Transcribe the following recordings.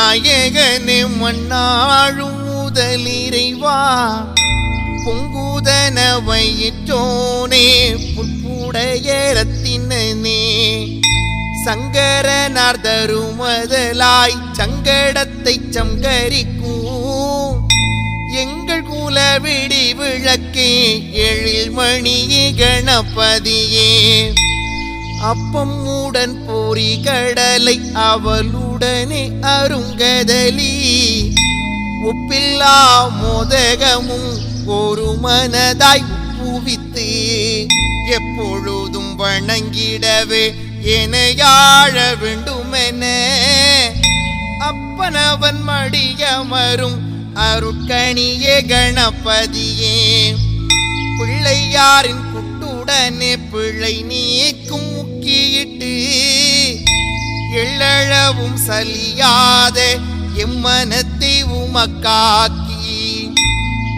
நாயகனே மண்ணாழும் முதலிறைவா பொங்குதன வயிற்றோனே புற்புடைய ரத்தினனே சங்கரனார் தருமதலாய் சங்கடத்தை சங்கரிக்கும் எங்கள் குல விடி விளக்கே எழில் மணியே கணபதியே. அப்பம் உடன் பொறி கடலை உடனே அருங்கதலி. உப்பில்லா மோதகமும் ஒரு மனதாய் புவித்து. எப்பொழுதும் வணங்கிடவே எனையாழ வேண்டுமென. அப்பனவன் மடியமரும் அருட்கணியே கணபதியே. பிள்ளையாரின் குட்டுடனே பிள்ளை நீக்கும் முக்கியிட்டு எள்ளளவும் சலியாதே இம்மனத்தை உமக்காக்கி.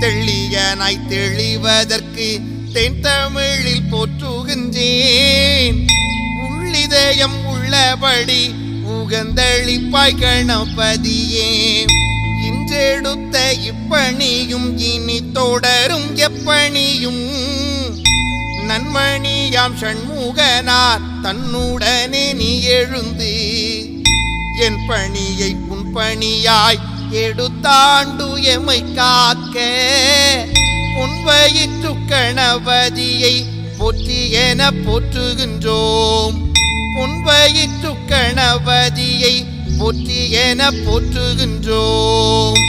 தெள்ளியனாய் தெளிவதற்கு தென் தமிழில் போற்றுகின்றேன். உள்ளிதயம் உள்ளபடி உகந்தளிப்பாய் கணபதியே. இன்றெடுத்த இப்பணியும் இனி தொடரும் எப்பணியும். நன்மணி நன்மணியாம் சண்முகனார் தன்னுடனே நீ எழுந்து என் பணியை உன் பணியாய் எடுத்தாண்டு எமை காக்க. உன் வயிற்று கணபதியை போற்றி என போற்றுகின்றோம். உன் வயிற்று கணபதியை போற்றி என போற்றுகின்றோம்.